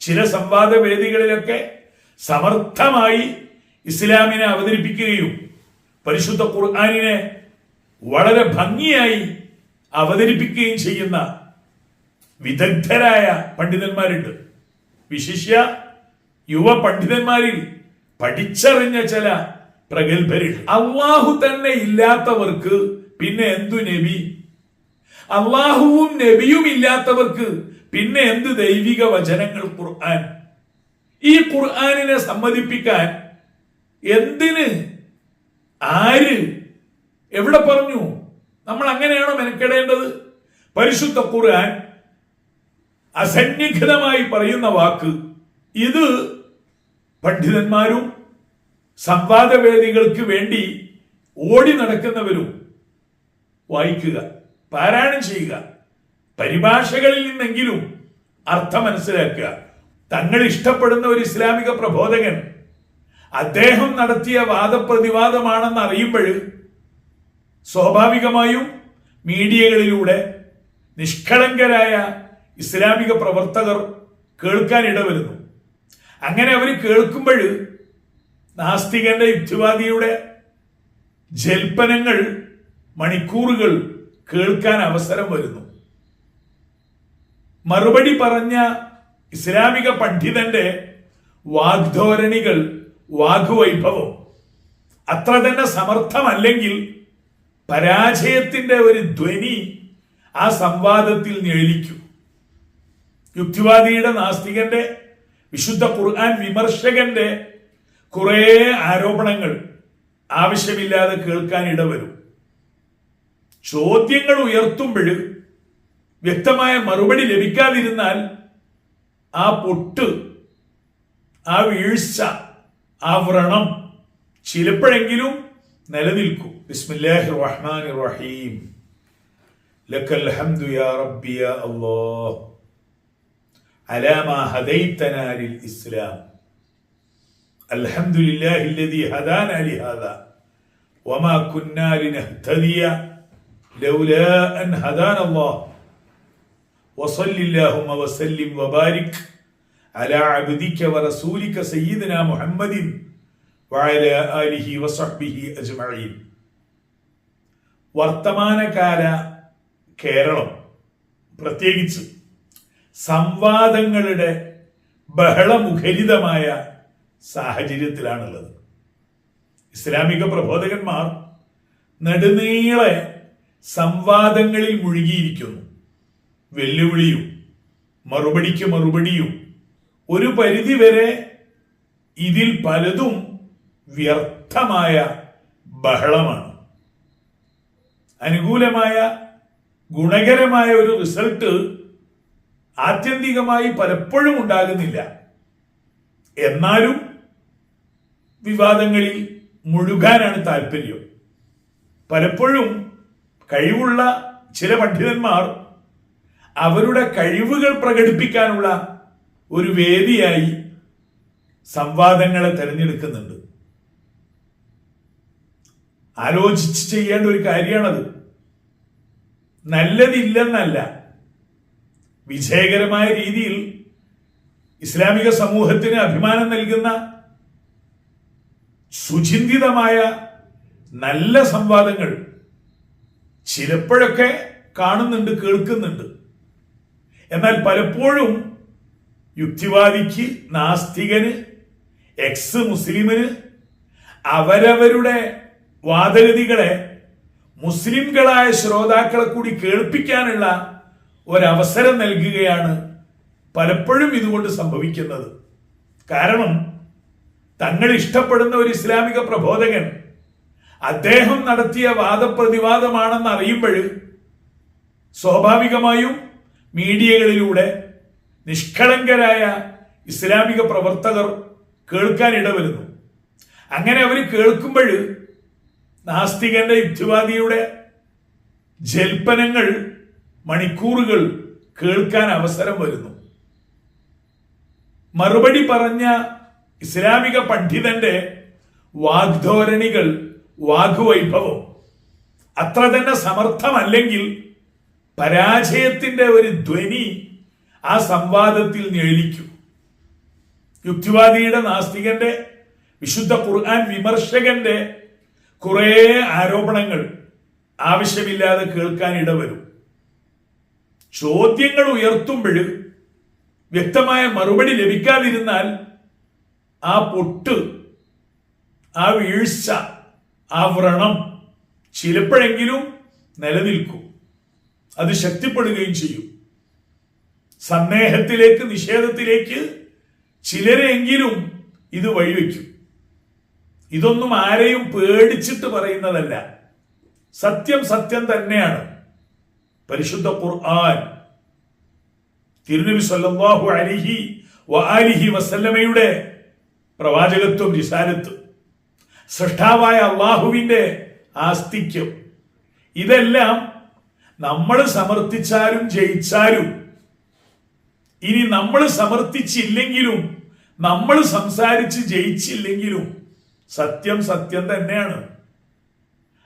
ചില സംവാദ വേദികളിലൊക്കെ സമർത്ഥമായി ഇസ്ലാമിനെ അവതരിപ്പിക്കുകയും പരിശുദ്ധ ഖുർആാനിനെ വളരെ ഭംഗിയായി അവതരിപ്പിക്കുകയും ചെയ്യുന്ന വിദഗ്ധരായ പണ്ഡിതന്മാരുണ്ട്. വിശിഷ്യ യുവ പണ്ഡിതന്മാരിൽ പഠിച്ചറിഞ്ഞ ചില പ്രഗത്ഭരുണ്ട്. അള്ളാഹു തന്നെ ഇല്ലാത്തവർക്ക് പിന്നെ എന്തു നബി? അള്ളാഹുവും നബിയും ഇല്ലാത്തവർക്ക് പിന്നെ എന്ത് ദൈവിക വചനങ്ങൾ ഖുർആൻ? ഈ ഖുർആാനിനെ സമ്മതിപ്പിക്കാൻ എന്തിന്? ആര്? എവിടെ പറഞ്ഞു? നമ്മൾ അങ്ങനെയാണോ മെനക്കെടേണ്ടത്? പരിശുദ്ധ ഖുർആൻ അസന്നിഗ്ധമായി പറയുന്ന വാക്ക്. ഇത് പണ്ഡിതന്മാരും സംവാദവേദികൾക്ക് വേണ്ടി ഓടി നടക്കുന്നവരും വായിക്കുക പാരായണം ചെയ്യുക. പരിഭാഷകളിൽ നിന്നെങ്കിലും അർത്ഥം മനസ്സിലാക്കുക. തങ്ങൾ ഇഷ്ടപ്പെടുന്ന ഒരു ഇസ്ലാമിക പ്രബോധകൻ അദ്ദേഹം നടത്തിയ വാദപ്രതിവാദമാണെന്ന് അറിയുമ്പോൾ സ്വാഭാവികമായും മീഡിയകളിലൂടെ നിഷ്കളങ്കരായ ഇസ്ലാമിക പ്രവർത്തകർ കേൾക്കാൻ ഇടവരുന്നു. അങ്ങനെ അവർ കേൾക്കുമ്പോൾ നാസ്തികന്റെ യുക്തിവാദിയുടെ ജൽപ്പനങ്ങൾ മണിക്കൂറുകൾ കേൾക്കാൻ അവസരം വരുന്നു. മറുപടി പറഞ്ഞ ഇസ്ലാമിക പണ്ഡിതന്റെ വാഗ്ധോരണികൾ വാഗ്വൈഭവം. അത്ര തന്നെ സമർത്ഥമല്ലെങ്കിൽ പരാജയത്തിന്റെ ഒരു ധ്വനി ആ സംവാദത്തിൽ ഞെളിക്കും. യുക്തിവാദിയുടെ നാസ്തികന്റെ വിശുദ്ധ ഖുർആൻ വിമർശകന്റെ കുറെ ആരോപണങ്ങൾ ആവശ്യമില്ലാതെ കേൾക്കാൻ ഇടവരും. ചോദ്യങ്ങൾ ഉയർത്തുമ്പോൾ വ്യക്തമായ മറുപടി ലഭിക്കാതിരുന്നാൽ ആ പൊട്ട് ആ വീഴ്ച ആ വ്രണം ചിലപ്പോഴെങ്കിലും നിലനിൽക്കും. ബിസ്മില്ലാഹി റഹ്മാൻ റഹീം ലക്കൽ ഹംദു യാ ഹദൈതനാ ലിൽ ഇസ്ലാം. അൽഹംദുലില്ലാഹി വമാ ലിനഹ്തദിയ. ലൗലാ അൻ ഹദാന വസല്ലില്ലാഹുമ വസല്ലിം വബാരിക് അലാ അബ്ദിക വറസൂലിക സയ്യിദന മുഹമ്മദിൻ വഅല ആലിഹി വസഹ്ബിഹി അജ്മഈൻ. വർത്തമാനകാല കേരളം പ്രത്യേകിച്ച് സംവാദങ്ങളുടെ ബഹളമുഖരിതമായ സാഹചര്യത്തിലാണുള്ളത്. ഇസ്ലാമിക പ്രബോധകന്മാർ നെടുനീളെ സംവാദങ്ങളിൽ മുഴുകിയിരിക്കുന്നു. വെല്ലുവിളിയും മറുപടിക്ക് മറുപടിയും ഒരു പരിധിവരെ ഇതിൽ പലതും വ്യർത്ഥമായ ബഹളമാണ്. അനുകൂലമായ ഗുണകരമായ ഒരു റിസൾട്ട് ആത്യന്തികമായി പലപ്പോഴും ഉണ്ടാകുന്നില്ല. എന്നാലും വിവാദങ്ങളിൽ മുഴുകാനാണ് താല്പര്യം പലപ്പോഴും കഴിവുള്ള ചില പണ്ഡിതന്മാർ അവരുടെ കഴിവുകൾ പ്രകടിപ്പിക്കാനുള്ള ഒരു വേദിയായി സംവാദങ്ങളെ തിരഞ്ഞെടുക്കുന്നുണ്ട്. ആലോചിച്ച് ചെയ്യേണ്ട ഒരു കാര്യമാണത്. നല്ലതില്ലെന്നല്ല വിജയകരമായ രീതിയിൽ ഇസ്ലാമിക സമൂഹത്തിന് അഭിമാനം നൽകുന്ന സുചിന്തിതമായ നല്ല സംവാദങ്ങൾ ചിലപ്പോഴൊക്കെ കാണുന്നുണ്ട് കേൾക്കുന്നുണ്ട്. എന്നാൽ പലപ്പോഴും യുക്തിവാദിക്ക് നാസ്തികന് എക്സ് മുസ്ലിമിന് അവരവരുടെ വാദഗതികളെ മുസ്ലിംകളായ ശ്രോതാക്കളെ കൂടി കേൾപ്പിക്കാനുള്ള ഒരവസരം നൽകുകയാണ് പലപ്പോഴും ഇതുകൊണ്ട് സംഭവിക്കുന്നത്. കാരണം തങ്ങൾ ഇഷ്ടപ്പെടുന്ന ഒരു ഇസ്ലാമിക പ്രബോധകൻ അദ്ദേഹം നടത്തിയ വാദപ്രതിവാദമാണെന്ന് അറിയുമ്പോൾ സ്വാഭാവികമായും മീഡിയകളിലൂടെ നിഷ്കളങ്കരായ ഇസ്ലാമിക പ്രവർത്തകർ കേൾക്കാൻ ഇടവരുന്നു. അങ്ങനെ അവർ കേൾക്കുമ്പോൾ നാസ്തികന്റെ യുക്തിവാദിയുടെ ജൽപ്പനങ്ങൾ മണിക്കൂറുകൾ കേൾക്കാൻ അവസരം വരുന്നു. മറുപടി പറഞ്ഞ ഇസ്ലാമിക പണ്ഡിതന്റെ വാഗ്ധോരണികൾ വാഗ്വൈഭവം അത്ര തന്നെ സമർത്ഥമല്ലെങ്കിൽ പരാജയത്തിന്റെ ഒരു ധ്വനി ആ സംവാദത്തിൽ ഞെളിക്കും. യുക്തിവാദിയുടെ നാസ്തികന്റെ വിശുദ്ധ ഖുർആൻ വിമർശകന്റെ കുറെ ആരോപണങ്ങൾ ആവശ്യമില്ലാതെ കേൾക്കാൻ ഇടവരും. ചോദ്യങ്ങൾ ഉയർത്തുമ്പോൾ വ്യക്തമായ മറുപടി ലഭിക്കാതിരുന്നാൽ ആ പൊട്ട് ആ വീഴ്ച ആ വ്രണം ചിലപ്പോഴെങ്കിലും നിലനിൽക്കും. അത് ശക്തിപ്പെടുകയും ചെയ്യും. സന്ദേഹത്തിലേക്ക് നിഷേധത്തിലേക്ക് ചിലരെങ്കിലും ഇത് വഴിവെക്കും. ഇതൊന്നും ആരെയും പേടിച്ചിട്ട് പറയുന്നതല്ല. സത്യം സത്യം തന്നെയാണ്. പരിശുദ്ധ ഖുർആൻ തിരുനബി സല്ലല്ലാഹു അലൈഹി വഅലിഹി വസല്ലമയുടെ പ്രവാചകത്വം റിസാലത്ത് സൃഷ്ടാവായ അള്ളാഹുവിന്റെ ആസ്തിക്യം. ഇതെല്ലാം നമ്മൾ സമർത്ഥിച്ചാലും ജയിച്ചാലും ഇനി നമ്മൾ സമർത്ഥിച്ചില്ലെങ്കിലും നമ്മൾ സംസാരിച്ച് ജയിച്ചില്ലെങ്കിലും സത്യം സത്യം തന്നെയാണ്.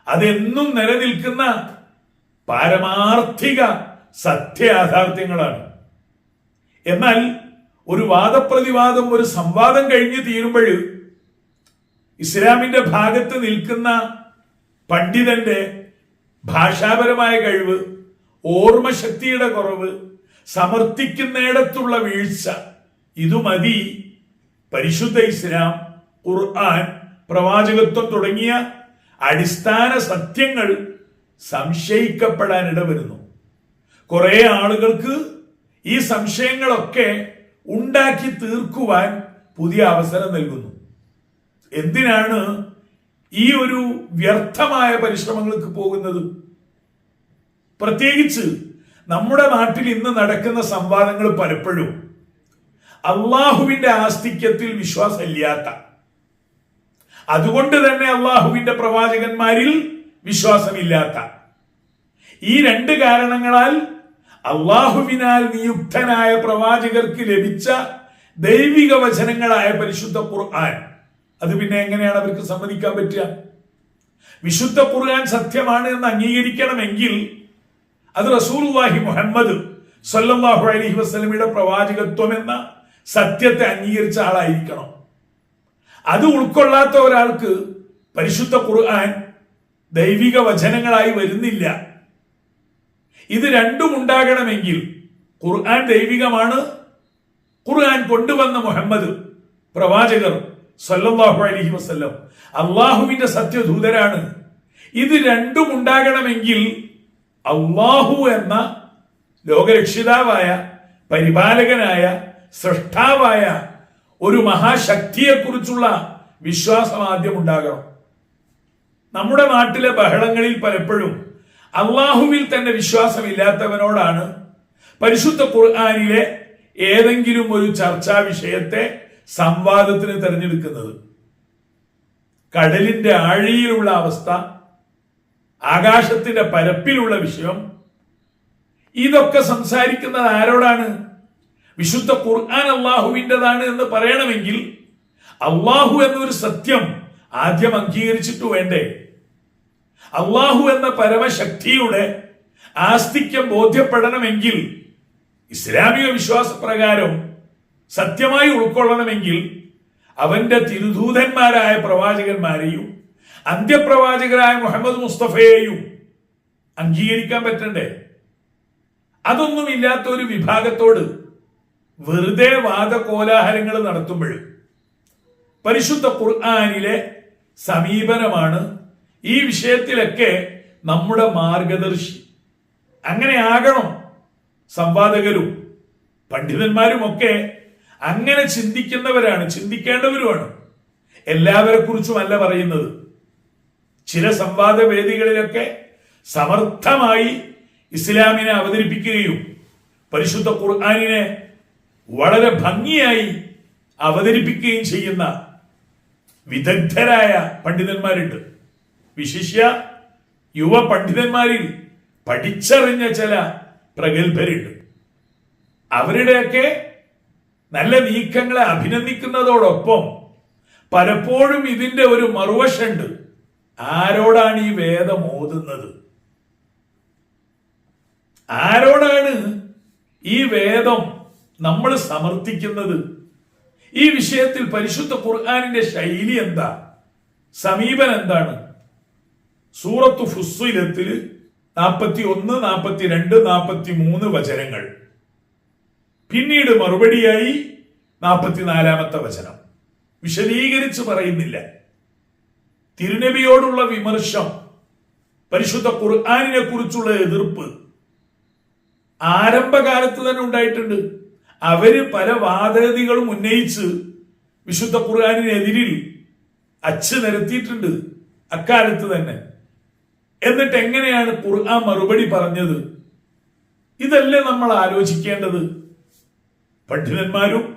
അതെന്നും നിലനിൽക്കുന്ന പാരമാർത്ഥിക സത്യയാഥാർത്ഥ്യങ്ങളാണ്. എന്നാൽ ഒരു വാദപ്രതിവാദം ഒരു സംവാദം കഴിഞ്ഞ് തീരുമ്പോൾ ഇസ്ലാമിന്റെ ഭാഗത്ത് നിൽക്കുന്ന പണ്ഡിതന്റെ ഭാഷാപരമായ കഴിവ് ഓർമ്മശക്തിയുടെ കുറവ് സമർത്ഥിക്കുന്നിടത്തുള്ള വീഴ്ച ഇതു മതി. പരിശുദ്ധ ഇസ്ലാം ഖുർആൻ പ്രവാചകത്വം തുടങ്ങിയ അടിസ്ഥാന സത്യങ്ങൾ സംശയിക്കപ്പെടാൻ ഇടവരുന്നു കുറെ ആളുകൾക്ക് ഈ സംശയങ്ങളൊക്കെ ഉണ്ടാക്കി തീർക്കുവാൻ പുതിയ അവസരം നൽകുന്നു. എന്തിനാണ് ഈ ഒരു വ്യർത്ഥമായ പരിശ്രമങ്ങൾക്ക് പോകുന്നത്? പ്രത്യേകിച്ച് നമ്മുടെ നാട്ടിൽ ഇന്ന് നടക്കുന്ന സംവാദങ്ങൾ പലപ്പോഴും അള്ളാഹുവിന്റെ ആസ്തിക്യത്തിൽ വിശ്വാസമില്ലാത്ത അതുകൊണ്ട് തന്നെ അള്ളാഹുവിന്റെ പ്രവാചകന്മാരിൽ വിശ്വാസമില്ലാത്ത ഈ രണ്ട് കാരണങ്ങളാൽ അള്ളാഹുവിനാൽ നിയുക്തനായ പ്രവാചകർക്ക് ലഭിച്ച ദൈവിക വചനങ്ങളായ പരിശുദ്ധ ഖുർആൻ അത് പിന്നെ എങ്ങനെയാണ് അവർക്ക് സമ്മതിക്കാൻ പറ്റുക? വിശുദ്ധ ഖുർആൻ സത്യമാണ് എന്ന് അംഗീകരിക്കണമെങ്കിൽ അത് റസൂലുള്ളാഹി മുഹമ്മദ് സല്ലല്ലാഹു അലഹി വസ്ലമിയുടെ പ്രവാചകത്വം എന്ന സത്യത്തെ അംഗീകരിച്ച ആളായിരിക്കണം. അത് ഉൾക്കൊള്ളാത്ത ഒരാൾക്ക് പരിശുദ്ധ ഖുർആൻ ദൈവിക വചനങ്ങളായി വരുന്നില്ല. ഇത് രണ്ടും ഉണ്ടാകണമെങ്കിൽ ഖുർആൻ ദൈവികമാണ്. ഖുർആൻ കൊണ്ടുവന്ന മുഹമ്മദ് പ്രവാചകർ സല്ലല്ലാഹു അലഹി വസ്ല്ലം. അള്ളാഹുവിന്റെ സത്യദൂതരാണ്. ഇത് രണ്ടും ഉണ്ടാകണമെങ്കിൽ അള്ളാഹു എന്ന ലോകരക്ഷിതാവായ പരിപാലകനായ സൃഷ്ടാവായ ഒരു മഹാശക്തിയെക്കുറിച്ചുള്ള വിശ്വാസം ആദ്യം ഉണ്ടാകണം. നമ്മുടെ നാട്ടിലെ ബഹളങ്ങളിൽ പലപ്പോഴും അള്ളാഹുവിൽ തന്നെ വിശ്വാസമില്ലാത്തവനോടാണ് പരിശുദ്ധ ഖുർആാനിലെ ഏതെങ്കിലും ഒരു ചർച്ചാ വിഷയത്തെ സംവാദത്തിന് തെരഞ്ഞെടുക്കുന്നത്. കടലിന്റെ ആഴിയിലുള്ള അവസ്ഥ ആകാശത്തിന്റെ പരപ്പിലുള്ള വിഷയം ഇതൊക്കെ സംസാരിക്കുന്നത് ആരോടാണ്? വിശുദ്ധ ഖുർആൻ അള്ളാഹുവിന്റെതാണ് എന്ന് പറയണമെങ്കിൽ അള്ളാഹു എന്നൊരു സത്യം ആദ്യം അംഗീകരിച്ചിട്ട് വേണ്ടേ? അള്ളാഹു എന്ന പരമശക്തിയുടെ ആസ്തിക്യം ബോധ്യപ്പെടണമെങ്കിൽ ഇസ്ലാമിക വിശ്വാസപ്രകാരം സത്യമായി ഉൾക്കൊള്ളണമെങ്കിൽ അവന്റെ തിരുദൂതന്മാരായ പ്രവാചകന്മാരെയും അന്ത്യപ്രവാചകരായ മുഹമ്മദ് മുസ്തഫയെയും അംഗീകരിക്കാൻ പറ്റണ്ടേ? അതൊന്നും ഇല്ലാത്ത ഒരു വിഭാഗത്തോട് വെറുതെ വാദകോലാഹലങ്ങൾ നടത്തുമ്പോൾ പരിശുദ്ധ ഖുർആാനിലെ സമീപനമാണ് ഈ വിഷയത്തിലൊക്കെ നമ്മുടെ മാർഗദർശി. അങ്ങനെ ആകണം സംവാദകരും പണ്ഡിതന്മാരുമൊക്കെ അങ്ങനെ ചിന്തിക്കുന്നവരാണ് ചിന്തിക്കേണ്ടവരുമാണ്. എല്ലാവരെ കുറിച്ചും അല്ല പറയുന്നത്. ചില സംവാദ വേദികളിലൊക്കെ സമർത്ഥമായി ഇസ്ലാമിനെ അവതരിപ്പിക്കുകയും പരിശുദ്ധ ഖുർആാനിനെ വളരെ ഭംഗിയായി അവതരിപ്പിക്കുകയും ചെയ്യുന്ന വിദഗ്ധരായ പണ്ഡിതന്മാരുണ്ട്. വിശിഷ്യ യുവ പണ്ഡിതന്മാരിൽ പഠിച്ചറിഞ്ഞ ചില പ്രഗത്ഭരുണ്ട്. അവരുടെയൊക്കെ നല്ല നീക്കങ്ങളെ അഭിനന്ദിക്കുന്നതോടൊപ്പം പലപ്പോഴും ഇതിന്റെ ഒരു മറുവശുണ്ട്. ആരോടാണ് ഈ വേദം ഓതുന്നത്? ആരോടാണ് ഈ വേദം നമ്മൾ സമർത്ഥിക്കുന്നത്? ഈ വിഷയത്തിൽ പരിശുദ്ധ ഖുർആാനിന്റെ ശൈലി എന്താ? സമീപനം എന്താണ്? സൂറത്ത് ഫുസ്സുലത്തിൽ നാൽപ്പത്തി ഒന്ന് നാൽപ്പത്തി രണ്ട് നാൽപ്പത്തി മൂന്ന് വചനങ്ങൾ. പിന്നീട് മറുപടിയായി നാൽപ്പത്തിനാലാമത്തെ വചനം. വിശദീകരിച്ച് പറയുന്നില്ല. തിരുനബിയോടുള്ള വിമർശം പരിശുദ്ധ ഖുർആാനിനെ കുറിച്ചുള്ള എതിർപ്പ് ആരംഭകാലത്ത് തന്നെ ഉണ്ടായിട്ടുണ്ട്. അവർ പല വാദഗതികളും ഉന്നയിച്ച് വിശുദ്ധ ഖുർആാനിനെതിരിൽ അച്ച് നിരത്തിയിട്ടുണ്ട് അക്കാലത്ത് തന്നെ. എന്നിട്ട് എങ്ങനെയാണ് ഖുർആൻ മറുപടി പറഞ്ഞത്? ഇതല്ലേ നമ്മൾ ആലോചിക്കേണ്ടത്? പണ്ഡിതന്മാരും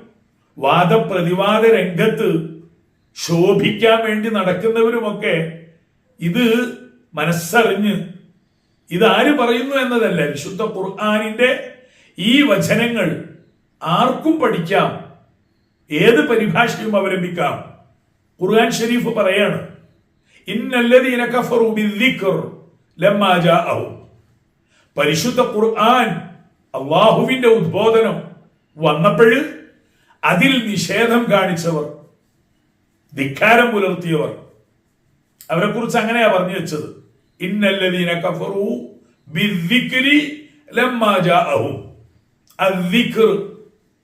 വാദപ്രതിവാദ രംഗത്ത് ശോഭിക്കാൻ വേണ്ടി നടക്കുന്നവരുമൊക്കെ ഇത് മനസ്സറിഞ്ഞ് ഇതാര് പറയുന്നു എന്നതല്ല. വിശുദ്ധ ഖുർആാനിന്റെ ഈ വചനങ്ങൾ ആർക്കും പഠിക്കാം ഏത് പരിഭാഷയും അവലംബിക്കാം. ഖുർആൻ ഷരീഫ് പറയാണ് പരിശുദ്ധ ഖുർആൻ അള്ളാഹുവിന്റെ ഉദ്ബോധനം വന്നപ്പോഴ് അതിൽ നിഷേധം കാണിച്ചവർ ധിക്കാരം പുലർത്തിയവർ. അവരെ കുറിച്ച് അങ്ങനെയാ പറഞ്ഞു വെച്ചത്. ഇന്നല്ലദീന കഫറു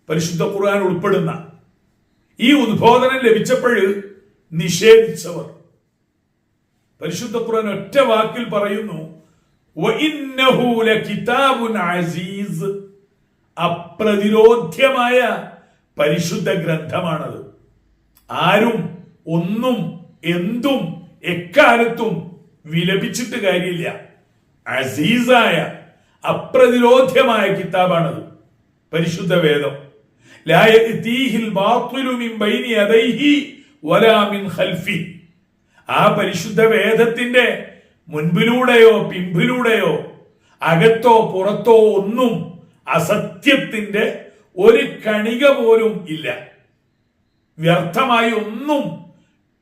പരിശുദ്ധ ഖുർആൻ ഉൾപ്പെടുന്ന ഈ ഉദ്ബോധനം ലഭിച്ചപ്പോഴ് നിഷേധിച്ചവർ. പരിശുദ്ധ ഖുർആൻ ഒറ്റ വാക്കിൽ പറയുന്നു "വഇന്നഹു ലകിതാബുൻ അസീസ്. അപ്രതിരോധ്യമായ പരിശുദ്ധ ഗ്രന്ഥമാണത്. ആരും ഒന്നും എന്തും എക്കാലത്തും വിലപിച്ചിട്ട് കാര്യമില്ല. അസീസായ അപ്രതിരോധ്യമായ കിതാബാണത്. പരിശുദ്ധ വേദം. ആ പരിശുദ്ധ വേദത്തിന്റെ മുൻപിലൂടെയോ പിമ്പിലൂടെയോ അകത്തോ പുറത്തോ ഒന്നും അസത്യത്തിന്റെ ഒരു കണിക പോലും ഇല്ല. വ്യർത്ഥമായി ഒന്നും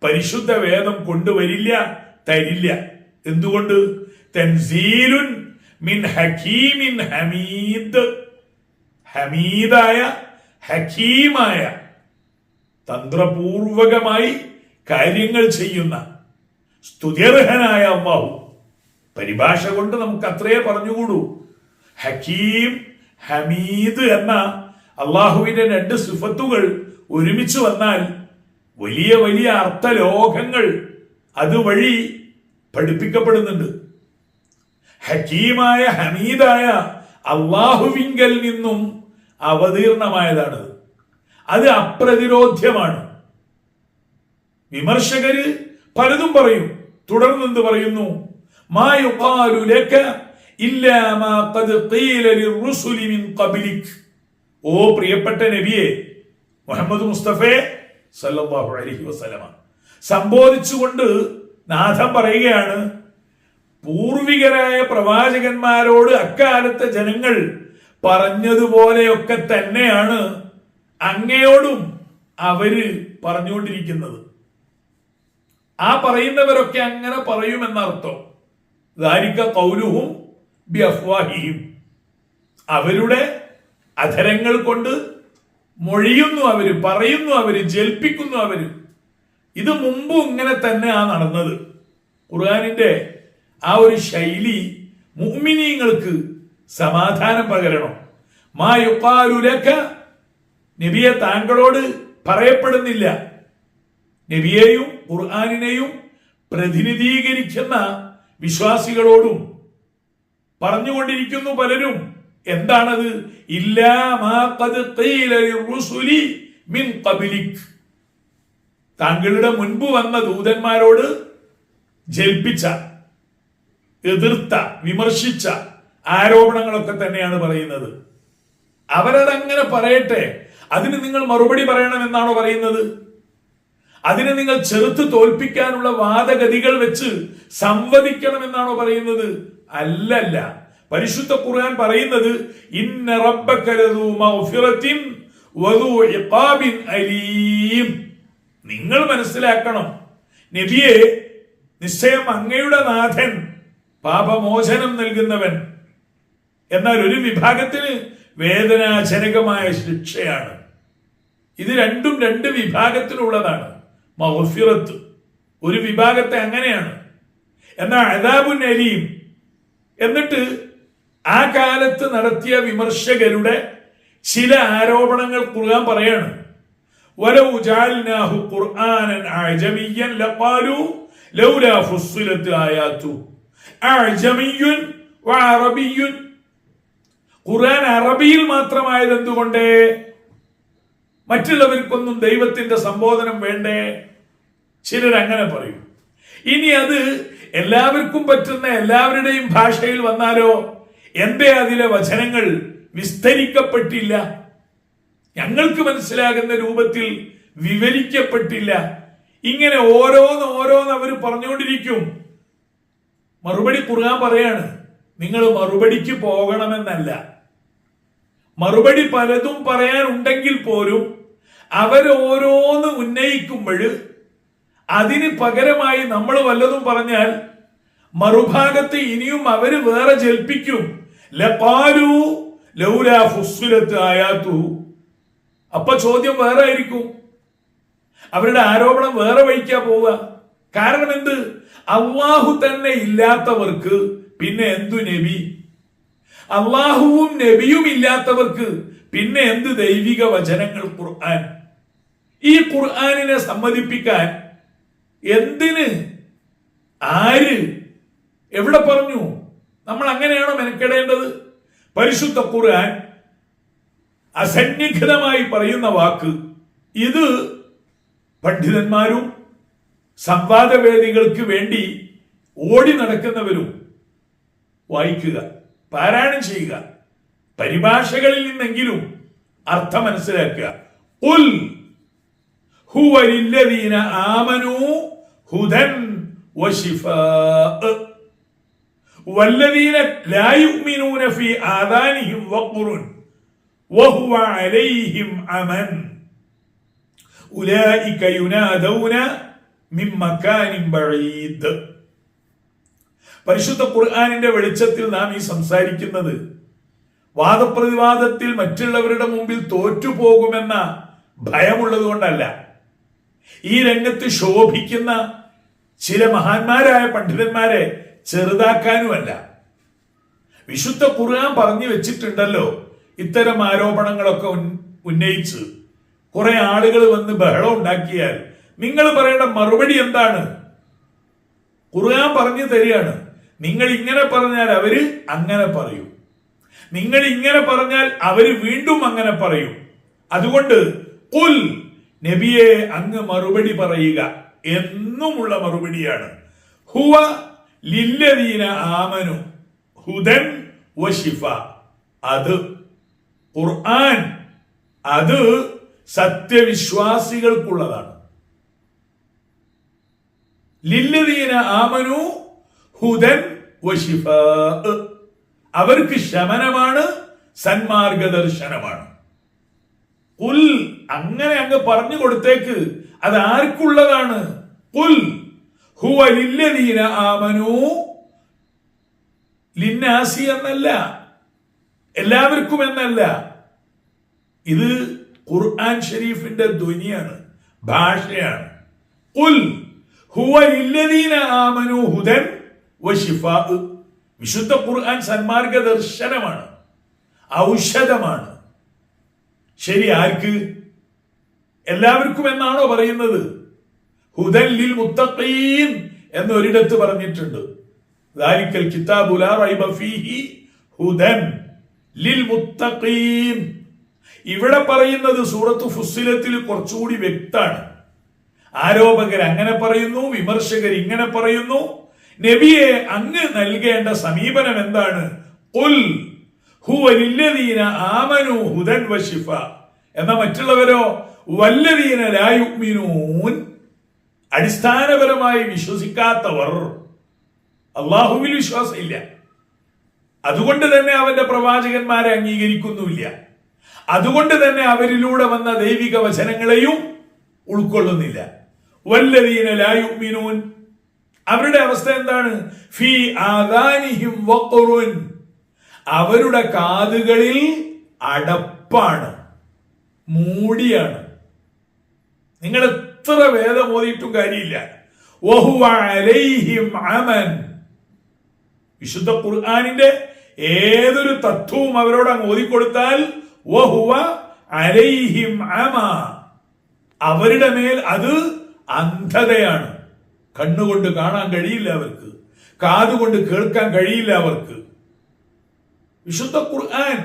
പരിശുദ്ധ വേദം കൊണ്ടുവരില്ല തരില്ല. എന്തുകൊണ്ട്? തൻസീലുൻ മിൻ ഹക്കീമിൻ ഹമീദ്. ഹമീദായ ഹക്കീമായ തന്ത്രപൂർവകമായി കാര്യങ്ങൾ ചെയ്യുന്ന സ്തുതിർഹനായ അമ്മാവും പരിഭാഷ കൊണ്ട് നമുക്ക് അത്രയേ പറഞ്ഞുകൂടൂ. ഹക്കീം ഹമീദ് എന്ന അള്ളാഹുവിന്റെ രണ്ട് സിഫത്തുകൾ ഒരുമിച്ച് വന്നാൽ വലിയ വലിയ അർത്ഥലോകങ്ങൾ അതുവഴി പഠിപ്പിക്കപ്പെടുന്നുണ്ട്. ഹക്കീമായ ഹമീദായ അള്ളാഹുവിങ്കൽ നിന്നും അവതീർണമായതാണ്. അത് അപ്രതിരോധ്യമാണ്. വിമർശകര് പലതും പറയും തുടർന്ന് എന്ത് പറയുന്നു? മാ ഓ പ്രിയപ്പെട്ട നബിയെ മുഹമ്മദ് മുസ്തഫേ സല്ലല്ലാഹു അലൈഹി വസ്ലമ സംബോധിച്ചുകൊണ്ട് നാഥൻ പറയുകയാണ് പൂർവികരായ പ്രവാചകന്മാരോട് അക്കാലത്തെ ജനങ്ങൾ പറഞ്ഞതുപോലെയൊക്കെ തന്നെയാണ് അങ്ങയോടും അവർ പറഞ്ഞുകൊണ്ടിരിക്കുന്നത്. ആ പറയുന്നവരൊക്കെ അങ്ങനെ പറയുമെന്നർത്ഥം. ദാരിക്ക കൗലുഹും ബി അഫ്വാഹിയും അവരുടെ അധരങ്ങൾ കൊണ്ട് മൊഴിയുന്നു അവർ പറയുന്നു അവർ ജൽപ്പിക്കുന്നു അവർ. ഇത് മുമ്പും ഇങ്ങനെ തന്നെയാ നടന്നത്. ഖുർആാനിന്റെ ആ ഒരു ശൈലി മുഹ്മിനീങ്ങൾക്ക് സമാധാനം പകരണം. മാ യുഖാലുലക നബിയെ താങ്കളോട് പറയപ്പെടുന്നില്ല. നബിയെയും ഖുർആാനിനെയും പ്രതിനിധീകരിക്കുന്ന വിശ്വാസികളോടും പറഞ്ഞുകൊണ്ടിരിക്കുന്നു പലരും. എന്താണത്? മിൻ താങ്കളുടെ മുൻപ് വന്ന ദൂതന്മാരോട് ജൽപ്പിച്ച എതിർത്ത വിമർശിച്ച ആരോപണങ്ങളൊക്കെ തന്നെയാണ് പറയുന്നത്. അവരതങ്ങനെ പറയട്ടെ. അതിന് നിങ്ങൾ മറുപടി പറയണമെന്നാണോ പറയുന്നത്? അതിനെ നിങ്ങൾ ചെറുത്ത് തോൽപ്പിക്കാനുള്ള വാദഗതികൾ വെച്ച് സംവദിക്കണമെന്നാണോ പറയുന്നത്? അല്ലല്ല. പരിശുദ്ധ ഖുർആൻ പറയുന്നത് ഇന്ന റബ്ബക ലദു മഗ്ഫിറത്തിൻ വദു ഇഖാബിൻ അലീം. നിങ്ങൾ മനസ്സിലാക്കണം നബിയെ നിശ്ചയം അങ്ങയുടെ നാഥൻ പാപമോചനം നൽകുന്നവൻ. എന്നാൽ ഒരു വിഭാഗത്തിന് വേദനാജനകമായ ശിക്ഷയാണ്. ഇത് രണ്ടും രണ്ട് വിഭാഗത്തിലുള്ളതാണ്. മഹഫിറത്ത് ഒരു വിഭാഗത്തെ അങ്ങനെയാണ്. എന്നാൽ അദാബുൻ അലീം എന്നിട്ട് ആ കാലത്ത് നടത്തിയ വിമർശകരുടെ ചില ആരോപണങ്ങൾ ഖുർആൻ പറയാണ്. ഖുർആൻ അറബിയിൽ മാത്രമായത് എന്തുകൊണ്ട് മറ്റുള്ളവർക്കൊന്നും ദൈവത്തിന്റെ സംബോധനം വേണ്ടേ? ചിലരങ്ങനെ പറയും. ഇനി അത് എല്ലാവർക്കും പറ്റുന്ന എല്ലാവരുടെയും ഭാഷയിൽ വന്നാലോ? എന്റെ അതിലെ വചനങ്ങൾ വിസ്തരിക്കപ്പെട്ടില്ല. ഞങ്ങൾക്ക് മനസ്സിലാകുന്ന രൂപത്തിൽ വിവരിക്കപ്പെട്ടില്ല. ഇങ്ങനെ ഓരോന്ന് ഓരോന്ന് അവർ പറഞ്ഞുകൊണ്ടിരിക്കും. മറുപടി കുറുകാൻ പറയാണ് നിങ്ങൾ മറുപടിക്ക് പോകണമെന്നല്ല. മറുപടി പലതും പറയാനുണ്ടെങ്കിൽ പോലും അവരോരോന്ന് ഉന്നയിക്കുമ്പോൾ അതിന് പകരമായി നമ്മൾ വല്ലതും പറഞ്ഞാൽ മറുഭാഗത്ത് ഇനിയും അവർ വേറെ ജൽപ്പിക്കും. ആയാത്തു. അപ്പൊ ചോദ്യം വേറെ ആയിരിക്കും. അവരുടെ ആരോപണം വേറെ വഹിക്കാ പോവുക. കാരണം എന്ത് അള്ളാഹു തന്നെ ഇല്ലാത്തവർക്ക് പിന്നെ എന്തു നബി? അള്ളാഹുവും നബിയും ഇല്ലാത്തവർക്ക് പിന്നെ എന്ത് ദൈവിക വചനങ്ങൾ ഖുർആൻ? ഈ ഖുർആാനിനെ സമ്മതിപ്പിക്കാൻ എന്തിന്? ആര്? എവിടെ പറഞ്ഞു? നമ്മൾ അങ്ങനെയാണോ മെനക്കെടേണ്ടത്? പരിശുദ്ധ ഖുർആൻ അസന്നിഗ്ധമായി പറയുന്ന വാക്ക്. ഇത് പണ്ഡിതന്മാരും സംവാദവേദികൾക്ക് വേണ്ടി ഓടി നടക്കുന്നവരും വായിക്കുക പാരായണം ചെയ്യുക പരിഭാഷകളിൽ നിന്നെങ്കിലും അർത്ഥം മനസ്സിലാക്കുക. ഉൽ ഹുവ ആമനൂ ആമനു ഹുദൻ വശിഫാഅ് والذين لا يؤمنون في آذانهم وقر وهو عليهم عمن أولئك ينادون من مكان بعيد പരിശുദ്ധ ഖുർആാനിന്റെ വെളിച്ചത്തിൽ നാം ഈ സംസാരിക്കുന്നത് വാദപ്രതിവാദത്തിൽ മറ്റുള്ളവരുടെ മുമ്പിൽ തോറ്റുപോകുമെന്ന ഭയമുള്ളത് കൊണ്ടല്ല ഈ രംഗത്ത് ശോഭിക്കുന്ന ചില മഹാന്മാരായ പണ്ഡിതന്മാരെ ചെറുതാക്കാനുമല്ല. വിശുദ്ധ ഖുർആൻ പറഞ്ഞു വെച്ചിട്ടുണ്ടല്ലോ ഇത്തരം ആരോപണങ്ങളൊക്കെ ഉന്നയിച്ച്. കുറെ ആളുകൾ വന്ന് ബഹളം ഉണ്ടാക്കിയാൽ നിങ്ങൾ പറയേണ്ട മറുപടി എന്താണ്? ഖുർആൻ പറഞ്ഞു തരികയാണ്. നിങ്ങൾ ഇങ്ങനെ പറഞ്ഞാൽ അവർ അങ്ങനെ പറയും. നിങ്ങൾ ഇങ്ങനെ പറഞ്ഞാൽ അവർ വീണ്ടും അങ്ങനെ പറയും. അതുകൊണ്ട് നബിയെ അങ്ങ് മറുപടി പറയുക. എന്നുമുള്ള മറുപടിയാണ്. ഹുവ ലില്ലദീന ആമനു ഹുദൻ വശിഫ അത് ഖുർആൻ അത് സത്യവിശ്വാസികൾക്കുള്ളതാണ്. ലില്ലദീന ആമനു ഹുദൻ വശിഫ അവർക്ക് ശമനമാണ് സന്മാർഗദർശനമാണ്. ഉൽ അങ്ങനെ അങ്ങ് പറഞ്ഞു കൊടുത്തേക്ക്. അത് ആർക്കുള്ളതാണ് പുൽ ഹുവ ലില്ലദീന ആമനു. ലിന്നാസി എന്നല്ല എല്ലാവർക്കും എന്നല്ല ഇത് ഖുർആൻ ഷരീഫിന്റെ ധ്വനിയാണ് ഭാഷയാണ്. കുൽ ഹുവ ലില്ലദീന ആമനു ഹുദൻ വിശുദ്ധ ഖുർആൻ സന്മാർഗ ദർശനമാണ് ഔഷധമാണ്. ശരി ആർക്ക്? എല്ലാവർക്കും എന്നാണോ പറയുന്നത്? ഹുദല്ലിൽ മുത്തഖീൻ എന്നൊരിടത്ത് പറഞ്ഞിട്ടുണ്ട്. ദാരിക്കൽ റൈബ ഫീഹി ഹുദൻ ലിൽ മുത്തഖീൻ. ഇവിടെ പറയുന്നത് സൂറത്ത് ഫുസിലത്തിൽ കുറച്ചുകൂടി വ്യക്താണ് ആരോപകർ അങ്ങനെ പറയുന്നു വിമർശകർ ഇങ്ങനെ പറയുന്നു. നബിയെ അങ്ങ് നൽകേണ്ട സമീപനം എന്താണ്? ഉൽ ആമനു ഹുദൻ വശിഫ എന്ന മറ്റുള്ളവരോ? വല്ലദീന ലായുമിനൂൻ അടിസ്ഥാനപരമായി വിശ്വസിക്കാത്തവർ അള്ളാഹുവിൽ വിശ്വാസമില്ല. അതുകൊണ്ട് തന്നെ അവന്റെ പ്രവാചകന്മാരെ അംഗീകരിക്കുന്നുമില്ല. അതുകൊണ്ട് തന്നെ അവരിലൂടെ വന്ന ദൈവിക വചനങ്ങളെയും ഉൾക്കൊള്ളുന്നില്ല. വല്ലദീന ലായുമിനൂൻ അവരുടെ അവസ്ഥ എന്താണ്? ഫി ആദാനിഹിം വഖറുൻ അവരുടെ കാതുകളിൽ അടപ്പാണ് മൂടിയാണ്. നിങ്ങൾ എത്ര വേദം ഓതിയിട്ടും കാര്യമില്ല. വിശുദ്ധ ഖുർആാനിന്റെ ഏതൊരു തത്വവും അവരോട് അങ്ങ് ഓതിക്കൊടുത്താൽ അലൈഹിം അവരുടെ മേൽ അത് അന്ധതയാണ്. കണ്ണുകൊണ്ട് കാണാൻ കഴിയില്ല അവർക്ക്. കാതുകൊണ്ട് കേൾക്കാൻ കഴിയില്ല അവർക്ക്. വിശുദ്ധ ഖുർആൻ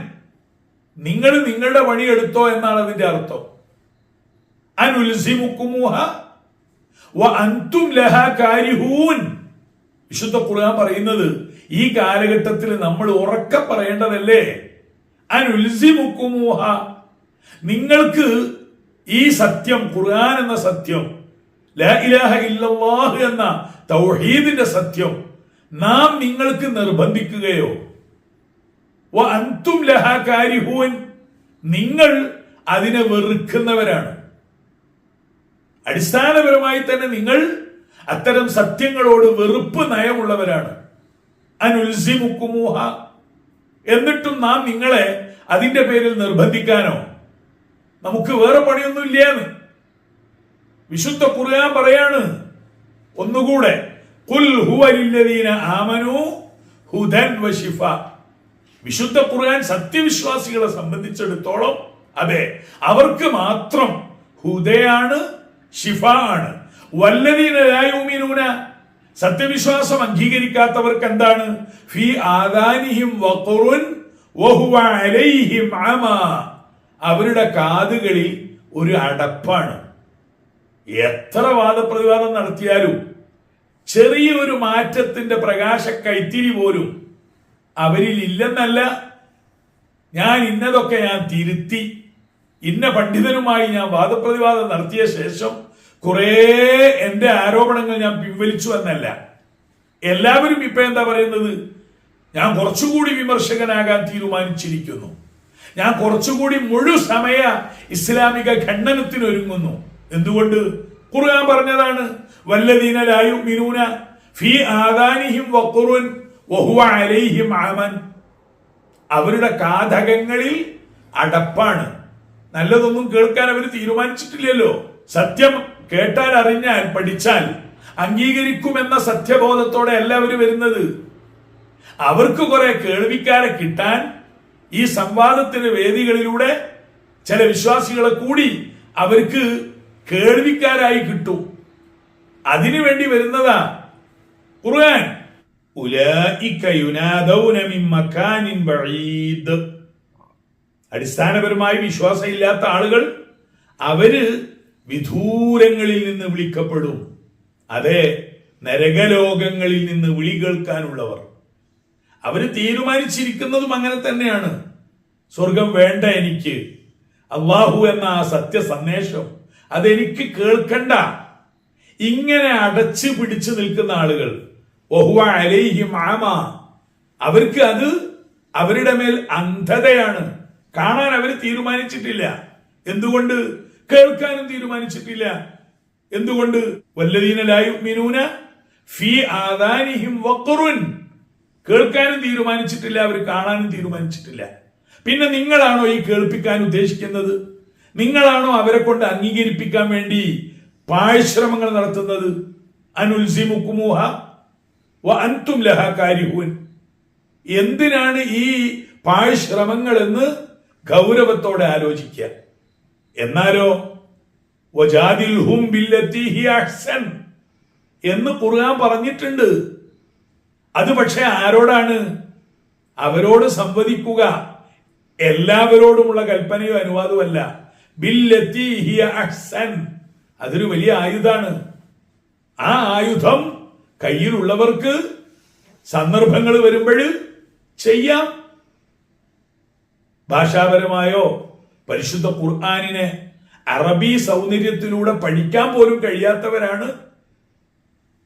നിങ്ങൾ നിങ്ങളുടെ പണിയെടുത്തോ എന്നാണ് അതിന്റെ അർത്ഥം അനുൽസിമുക്കുമുഹ വ അൻതും ലഹ കാരിഹൂൻ വിശുദ്ധ ഖുർആൻ പറയുന്നത് ഈ കാലഘട്ടത്തിൽ നമ്മൾ ഉറക്ക പറയേണ്ടതല്ലേ? അനുൽസിമുക്കുമുഹ. നിങ്ങൾക്ക് ഈ സത്യം ഖുർആൻ എന്ന സത്യം ഇലാഹ ഇല്ലല്ലാഹ് എന്ന തൗഹീദിന്റെ സത്യം നാം നിങ്ങൾക്ക് നിർബന്ധിക്കുകയോ? അന്തും ലഹ കാരിഹൂൻ. നിങ്ങൾ അതിനെ വെറുക്കുന്നവരാണ്. അടിസ്ഥാനപരമായി തന്നെ നിങ്ങൾ അത്തരം സത്യങ്ങളോട് വെറുപ്പ് നയമുള്ളവരാണ്. അനുൽസിമുക്കുമൂഹ. എന്നിട്ടും നാം നിങ്ങളെ അതിന്റെ പേരിൽ നിർബന്ധിക്കാനോ? നമുക്ക് വേറെ പണിയൊന്നും വിശുദ്ധ ഖുർആൻ പറയാണ് ഒന്നുകൂടെ ഹുവ ഹുദൻ വശിഫ വിശുദ്ധ ഖുർആൻ സത്യവിശ്വാസികളെ സംബന്ധിച്ചിടത്തോളം അതെ അവർക്ക് മാത്രം ഹുദയാണ് ഷിഫ ആണ് വല്ലതീന സത്യവിശ്വാസം അംഗീകരിക്കാത്തവർക്ക് എന്താണ് ഫി ആദാനിഹിം വഹുവ അലൈഹിം അവരുടെ കാതുകളിൽ ഒരു അടപ്പാണ്. എത്ര വാദപ്രതിവാദം നടത്തിയാലും ചെറിയൊരു മാറ്റത്തിന്റെ പ്രകാശ കൈത്തിരി പോലും അവരിൽ ഇല്ലെന്നല്ല. ഞാൻ ഇന്നതൊക്കെ ഞാൻ തിരുത്തി. ഇന്ന പണ്ഡിതനുമായി ഞാൻ വാദപ്രതിവാദം നടത്തിയ ശേഷം കുറേ എന്റെ ആരോപണങ്ങൾ ഞാൻ പിൻവലിച്ചു എന്നല്ല. എല്ലാവരും ഇപ്പൊ എന്താ പറയുന്നത്? ഞാൻ കുറച്ചുകൂടി വിമർശകനാകാൻ തീരുമാനിച്ചിരിക്കുന്നു. ഞാൻ കുറച്ചുകൂടി മുഴു സമയ ഇസ്ലാമിക ഖണ്ഡനത്തിന് ഒരുങ്ങുന്നു എന്തുകൊണ്ട്? ഖുർആൻ പറഞ്ഞതാണ് വല്ലദീന ലായു മിനൂന ഫി ആദാനിഹിം വഖുറുൻ വഹുവ അലൈഹിം അമൻ. അവരുടെ കാതകങ്ങളിൽ അടപ്പാണ്. നല്ലതൊന്നും കേൾക്കാൻ അവർ തീരുമാനിച്ചിട്ടില്ലല്ലോ. സത്യം കേട്ടാൽ അറിഞ്ഞാൽ പഠിച്ചാൽ അംഗീകരിക്കുമെന്ന സത്യബോധത്തോടെ അല്ല അവർ വരുന്നത്. അവർക്ക് കുറെ കേൾവിക്കാരെ കിട്ടാൻ ഈ സംവാദത്തിന് വേദികളിലൂടെ ചില വിശ്വാസികളെ കൂടി അവർക്ക് കേൾവിക്കാരായി കിട്ടും. അതിനു വേണ്ടി വരുന്നതാ ഖുർആൻ. അടിസ്ഥാനപരമായി വിശ്വാസമില്ലാത്ത ആളുകൾ അവർ വിദൂരങ്ങളിൽ നിന്ന് വിളിക്കപ്പെടും. അതെ നരകലോകങ്ങളിൽ നിന്ന് വിളി കേൾക്കാനുള്ളവർ. അവർ തീരുമാനിച്ചിരിക്കുന്നതും അങ്ങനെ തന്നെയാണ്. സ്വർഗം വേണ്ട എനിക്ക്. അള്ളാഹു എന്ന ആ സത്യ സന്ദേശം അതെനിക്ക് കേൾക്കണ്ട. ഇങ്ങനെ അടച്ചു പിടിച്ചു നിൽക്കുന്ന ആളുകൾ ഒഹുവ അലൈഹി മാമ അവർക്ക് അത് അവരുടെ മേൽ അന്ധതയാണ്. കാണാൻ അവർ തീരുമാനിച്ചിട്ടില്ല. എന്തുകൊണ്ട്? കേൾക്കാനും തീരുമാനിച്ചിട്ടില്ല. എന്തുകൊണ്ട്? വല്ലദീന ലായുമിനൂന ആദാനിഹിം വഖറുൻ. കേൾക്കാനും തീരുമാനിച്ചിട്ടില്ല അവർ കാണാനും തീരുമാനിച്ചിട്ടില്ല. പിന്നെ നിങ്ങളാണോ ഈ കേൾപ്പിക്കാൻ ഉദ്ദേശിക്കുന്നത്? നിങ്ങളാണോ അവരെ കൊണ്ട് അംഗീകരിപ്പിക്കാൻ വേണ്ടി പാഴ്ശ്രമങ്ങൾ നടത്തുന്നത്? അനുൽസിമുക്കുമൂഹ അൻതും ലഹ എന്തിനാണ് ഈ പാഴ്ശ്രമങ്ങൾ എന്ന് ഗൗരവത്തോടെ ആലോചിക്കുക. എന്നാലോ? എന്ന് ഖുർആൻ പറഞ്ഞിട്ടുണ്ട്. അത് പക്ഷെ ആരോടാണ്? അവരോട് സംവദിക്കുക. എല്ലാവരോടുമുള്ള കൽപ്പനയോ അനുവാദമല്ല അതൊരു വലിയ ആയുധാണ്. ആ ആയുധം കയ്യിലുള്ളവർക്ക് സന്ദർഭങ്ങൾ വരുമ്പോൾ ചെയ്യാം. ഭാഷാപരമായോ പരിശുദ്ധ ഖുർആാനിനെ അറബി സൗന്ദര്യത്തിലൂടെ പഠിക്കാൻ പോലും കഴിയാത്തവരാണ്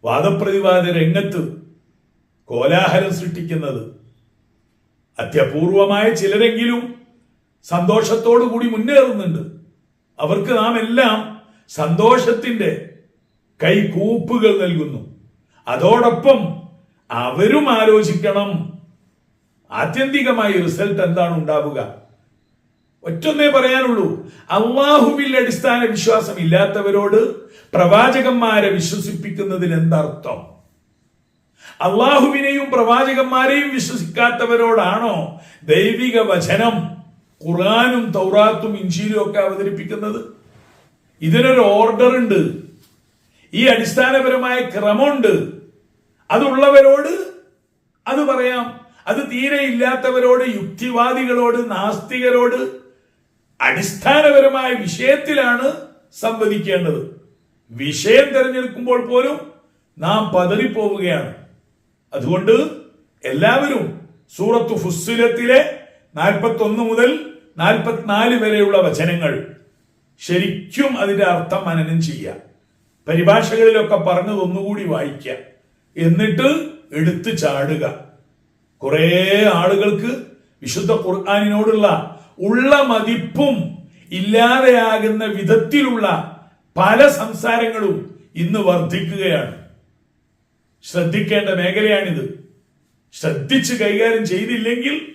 വാദപ്രതിവാദ രംഗത്ത് കോലാഹലം സൃഷ്ടിക്കുന്നത്. അത്യപൂർവമായ ചിലരെങ്കിലും സന്തോഷത്തോടു കൂടി മുന്നേറുന്നുണ്ട്. അവർക്ക് നാം എല്ലാം സന്തോഷത്തിന്റെ കൈകൂപ്പുകൾ നൽകുന്നു. അതോടൊപ്പം അവരും ആലോചിക്കണം. ആത്യന്തികമായി റിസൾട്ട് എന്താണ് ഉണ്ടാവുക ഒറ്റൊന്നേ പറയാനുള്ളൂ. അള്ളാഹുവിൽ അടിസ്ഥാന വിശ്വാസം ഇല്ലാത്തവരോട് പ്രവാചകന്മാരെ വിശ്വസിപ്പിക്കുന്നതിൽ എന്തർത്ഥം? അള്ളാഹുവിനെയും പ്രവാചകന്മാരെയും വിശ്വസിക്കാത്തവരോടാണോ ദൈവിക വചനം ഖുർആാനും തൗറാത്തും ഇഞ്ചിയിലും ഒക്കെ അവതരിപ്പിക്കുന്നത്? ഇതിനൊരു ഓർഡർ ഉണ്ട്. ഈ അടിസ്ഥാനപരമായ ക്രമമുണ്ട്. അതുള്ളവരോട് അത് പറയാം. അത് തീരെ ഇല്ലാത്തവരോട് യുക്തിവാദികളോട് നാസ്തികരോട് അടിസ്ഥാനപരമായ വിഷയത്തിലാണ് സംവദിക്കേണ്ടത്. വിഷയം തിരഞ്ഞെടുക്കുമ്പോൾ പോലും നാം പതറിപ്പോവുകയാണ്. അതുകൊണ്ട് എല്ലാവരും സൂറത്തു ഫുസ്സിലത്തിലെ നാൽപ്പത്തി ഒന്ന് മുതൽ നാൽപ്പത്തിനാല് വരെയുള്ള വചനങ്ങൾ ശരിക്കും അതിന്റെ അർത്ഥം മനനം ചെയ്യുക. പരിഭാഷകളിലൊക്കെ പറഞ്ഞത് ഒന്നുകൂടി വായിക്കുക. എന്നിട്ട് എടുത്തു ചാടുക. കുറേ ആളുകൾക്ക് വിശുദ്ധ ഖുർആാനിനോടുള്ള ഉള്ള മതിപ്പും ഇല്ലാതെയാകുന്ന വിധത്തിലുള്ള പല സംസാരങ്ങളും ഇന്ന് വർദ്ധിക്കുകയാണ്. ശ്രദ്ധിക്കേണ്ട മേഖലയാണിത്. ശ്രദ്ധിച്ച് കൈകാര്യം ചെയ്തില്ലെങ്കിൽ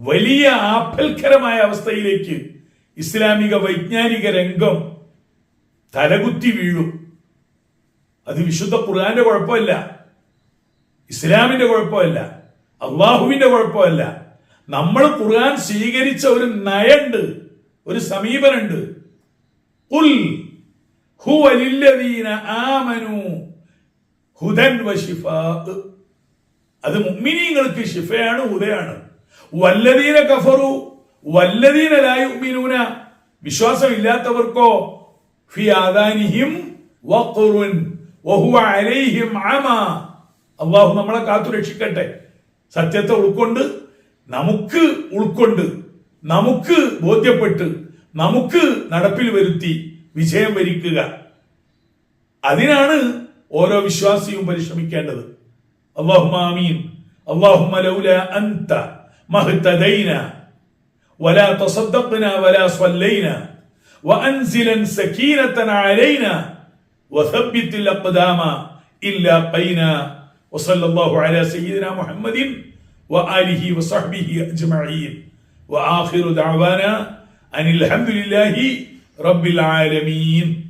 വലിയ ആഫൽക്കരമായ അവസ്ഥയിലേക്ക് ഇസ്ലാമിക വൈജ്ഞാനിക രംഗം തലകുത്തി വീഴും. അത് വിശുദ്ധ ഖുർആന്റെ കുഴപ്പമല്ല. ഇസ്ലാമിന്റെ കുഴപ്പമല്ല. അള്ളാഹുവിന്റെ കുഴപ്പമല്ല. നമ്മൾ ഖുർആൻ സ്വീകരിച്ച ഒരു നയുണ്ട് ഒരു സമീപനുണ്ട്. ഉൽ ആമനു ഹുദൻ അത് മുമ്മിനീങ്ങൾക്ക് ഷിഫയാണ് ഹുദയാണ്. വല്ലതീന കഫറു വല്ലദീന ലാ യുഅ്മിനൂന. വിശ്വാസമില്ലാത്തവർക്കോ ഫി ആദാനിഹിം വഖുറുൻ വഹുവ അള്ളാഹു നമ്മളെ കാത്തു രക്ഷിക്കട്ടെ സത്യത്തെ ഉൾക്കൊണ്ട് നമുക്ക് ഉൾക്കൊണ്ട് നമുക്ക് ബോധ്യപ്പെട്ട് നമുക്ക് നടപ്പിൽ വരുത്തി വിജയം വരിക്കുക അതിനാണ് ഓരോ വിശ്വാസിയും പരിശ്രമിക്കേണ്ടത് اللهم آمين اللهم لولا أنت ما اهتدينا ولا تصدقنا ولا صلينا وأنزلا سكينة علينا وثبت الأقدام إلا قينا وصلى الله على سيدنا محمد وآله وصحبه أجمعين. وآخر دعوانا أن الحمد لله رب العالمين.